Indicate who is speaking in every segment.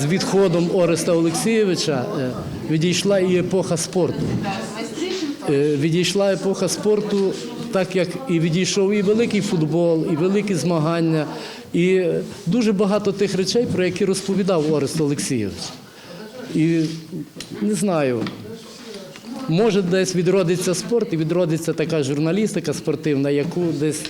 Speaker 1: з відходом Ореста Олексійовича е, відійшла і епоха спорту. Е, Відійшла епоха спорту, так як і відійшов і великий футбол, і великі змагання, і дуже багато тих речей, про які розповідав Орест Олексійович. І не знаю, може десь відродиться спорт і відродиться така журналістика спортивна, яку десь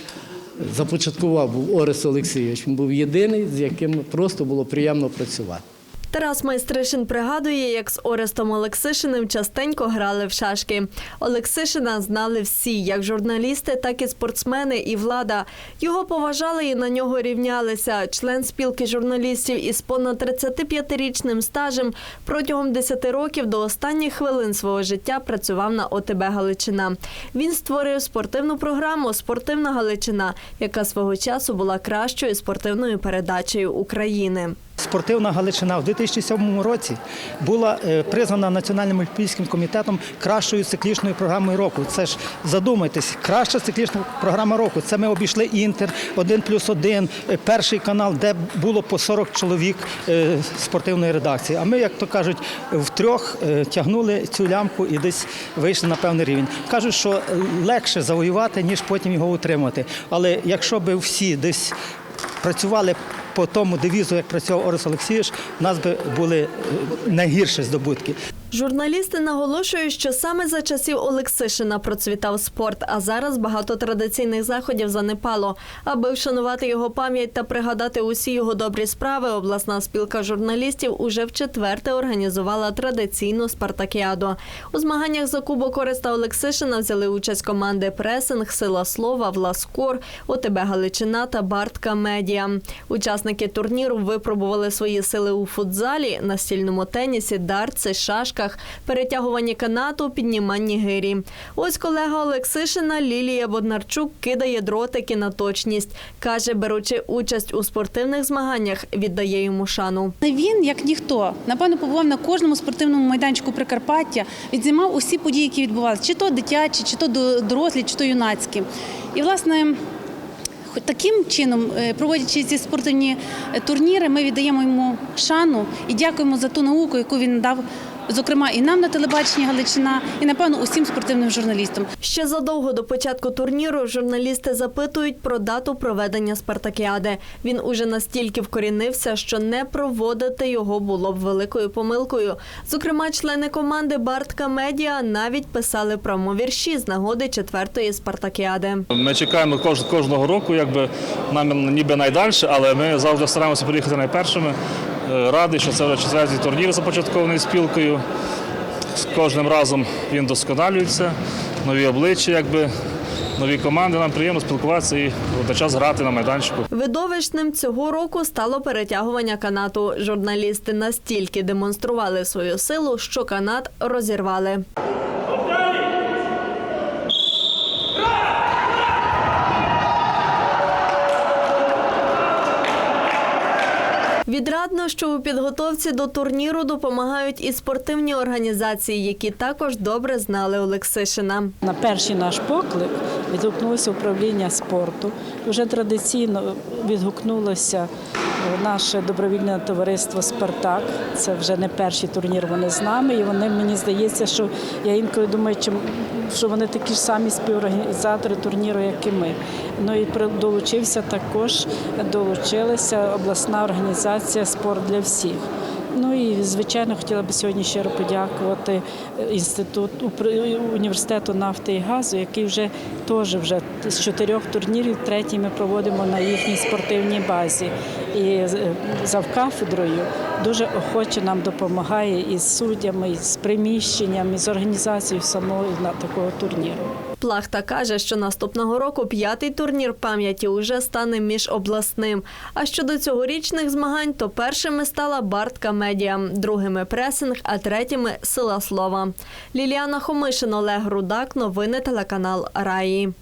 Speaker 1: започаткував був Орест Олексійович. Він був єдиний, з яким просто було приємно працювати.
Speaker 2: Тарас Майстришин пригадує, як з Орестом Олексишиним частенько грали в шашки. Олексишина знали всі, як журналісти, так і спортсмени і влада. Його поважали і на нього рівнялися. Член спілки журналістів із понад 35-річним стажем протягом 10 років до останніх хвилин свого життя працював на ОТБ Галичина. Він створив спортивну програму Спортивна Галичина, яка свого часу була кращою спортивною передачею України.
Speaker 3: Спортивна Галичина в 2007 році була е, признана Національним олімпійським комітетом кращою циклічною програмою року. Це ж задумайтесь, краща циклічна програма року. Це ми обійшли інтер, 1 плюс 1, е, перший канал, де було по 40 чоловік е, спортивної редакції. А ми, як то кажуть, втрьох тягнули цю лямку і десь вийшли на певний рівень. Кажуть, що легше завоювати, ніж потім його утримати. Але якщо би всі десь працювали по тому девізу, як працював Орес Олексійович, у нас би були е, найгірші здобутки.
Speaker 2: Журналісти наголошують, що саме за часів Олексишина процвітав спорт, а зараз багато традиційних заходів занепало. Аби вшанувати його пам'ять та пригадати усі його добрі справи, обласна спілка журналістів уже вчетверте організувала традиційну спартакіаду. У змаганнях за кубок Ореста Олексишина взяли участь команди Пресинг, Сила Слова, Власкор, ОТБ Галичина та Бартка Медіа. Учасники турніру випробували свої сили у футзалі, настільному тенісі, дартці, шашках, перетягуванні канату, підніманні гирі. Ось колега Олексишина Лілія Боднарчук кидає дротики на точність. Каже, беручи участь у спортивних змаганнях, віддає йому шану.
Speaker 4: Він, як ніхто, напевно, побував на кожному спортивному майданчику Прикарпаття, відзнімав усі події, які відбувалися, чи то дитячі, чи то до- дорослі, чи то юнацькі. І, власне, таким чином, е, проводячи ці спортивні е, турніри, ми віддаємо йому шану і дякуємо за ту науку, яку він дав, зокрема, і нам на телебаченні Галичина, і, напевно, усім спортивним журналістам.
Speaker 2: Ще задовго до початку турніру журналісти запитують про дату проведення спартакіади. Він уже настільки вкорінився, що не проводити його було б великою помилкою. Зокрема, члени команди Бартка Медіа навіть писали промовірші з нагоди четвертої спартакіади.
Speaker 5: Ми чекаємо кож- кожного року, якби нам ніби найдальше, але ми завжди стараємося приїхати найпершими. Е, Радий, що це вже четвертий турнір започаткований спілкою. З кожним разом він досконалюється, нові обличчя, якби, нові команди. Нам приємно спілкуватися і водночас грати на майданчику.
Speaker 2: Видовищним цього року стало перетягування канату. Журналісти настільки демонстрували свою силу, що канат розірвали. Відрадно, що у підготовці до турніру допомагають і спортивні організації, які також добре знали Олексишина.
Speaker 6: На перший наш поклик відгукнулося управління спорту. Вже традиційно відгукнулося наше добровільне товариство Спартак. Це вже не перший турнір. Вони з нами, і вони мені здається, що я інколи думаю, що вони такі ж самі співорганізатори турніру, як і ми. Ну і долучився також, долучилася обласна організація Спорт для всіх. Ну і звичайно хотіла би сьогодні щиро подякувати е, інституту університету нафти і газу, який вже теж вже з чотирьох турнірів третій ми проводимо на їхній спортивній базі. І е, завкафедрою дуже охоче нам допомагає із суддями, і з приміщенням, і з організацією самого такого турніру.
Speaker 2: Плахта каже, що наступного року п'ятий турнір пам'яті уже стане міжобласним. А щодо цьогорічних змагань, то першими стала Бартка Медіа, другими пресинг, а третіми сила слова. Ліліана Хомишин, Олег Рудак. Новини телеканал Раї.